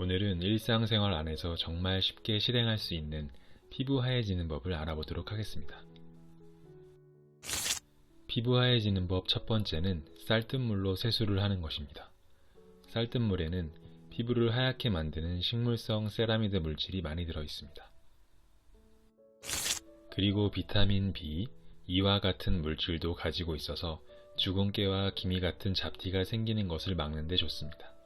오늘은 일상생활 안에서 정말 쉽게 실행할 수 있는 피부 하얘지는 법을 알아보도록 하겠습니다. 피부 하얘지는 법 첫 번째는 쌀뜨물로 세수를 하는 것입니다. 쌀뜨물에는 피부를 하얗게 만드는 식물성 세라미드 물질이 많이 들어 있습니다. 그리고 비타민 B, 이와 같은 물질도 가지고 있어서 주근깨와 기미 같은 잡티가 생기는 것을 막는 데 좋습니다.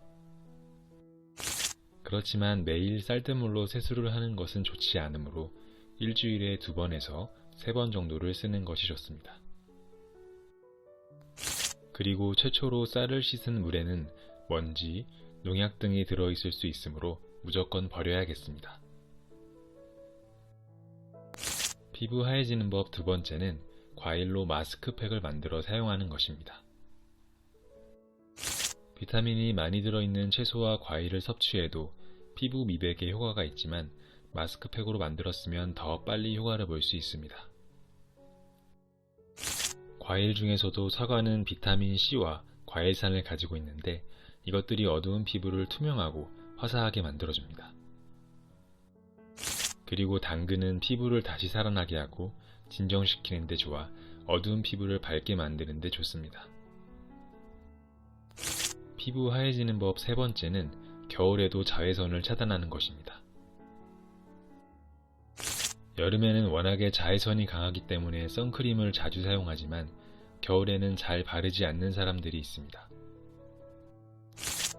그렇지만 매일 쌀뜨물로 세수를 하는 것은 좋지 않으므로 일주일에 두 번에서 세 번 정도를 쓰는 것이 좋습니다. 그리고 최초로 쌀을 씻은 물에는 먼지, 농약 등이 들어있을 수 있으므로 무조건 버려야겠습니다. 피부 하얘지는 법 두 번째는 과일로 마스크팩을 만들어 사용하는 것입니다. 비타민이 많이 들어있는 채소와 과일을 섭취해도 피부 미백에 효과가 있지만 마스크팩으로 만들었으면 더 빨리 효과를 볼 수 있습니다. 과일 중에서도 사과는 비타민 C와 과일산을 가지고 있는데 이것들이 어두운 피부를 투명하고 화사하게 만들어줍니다. 그리고 당근은 피부를 다시 살아나게 하고 진정시키는 데 좋아 어두운 피부를 밝게 만드는 데 좋습니다. 피부 하얘지는 법 세 번째는 겨울에도 자외선을 차단하는 것입니다. 여름에는 워낙에 자외선이 강하기 때문에 선크림을 자주 사용하지만 겨울에는 잘 바르지 않는 사람들이 있습니다.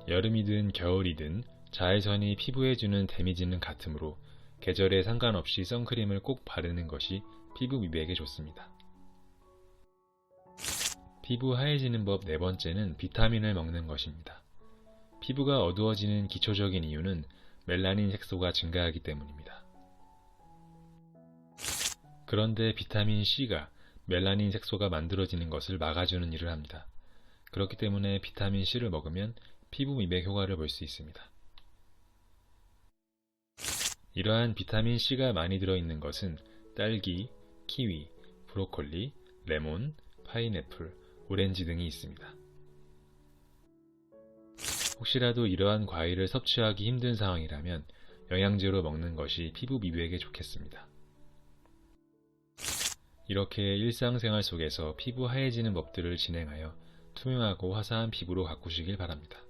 여름이든 겨울이든 자외선이 피부에 주는 데미지는 같으므로 계절에 상관없이 선크림을 꼭 바르는 것이 피부 미백에 좋습니다. 피부 하얘지는 법 네 번째는 비타민을 먹는 것입니다. 피부가 어두워지는 기초적인 이유는 멜라닌 색소가 증가하기 때문입니다. 그런데 비타민 C가 멜라닌 색소가 만들어지는 것을 막아주는 일을 합니다. 그렇기 때문에 비타민 C를 먹으면 피부 미백 효과를 볼 수 있습니다. 이러한 비타민 C가 많이 들어있는 것은 딸기, 키위, 브로콜리, 레몬, 파인애플, 오렌지 등이 있습니다. 혹시라도 이러한 과일을 섭취하기 힘든 상황이라면 영양제로 먹는 것이 피부 미백에 좋겠습니다. 이렇게 일상생활 속에서 피부 하얘지는 법들을 진행하여 투명하고 화사한 피부로 가꾸시길 바랍니다.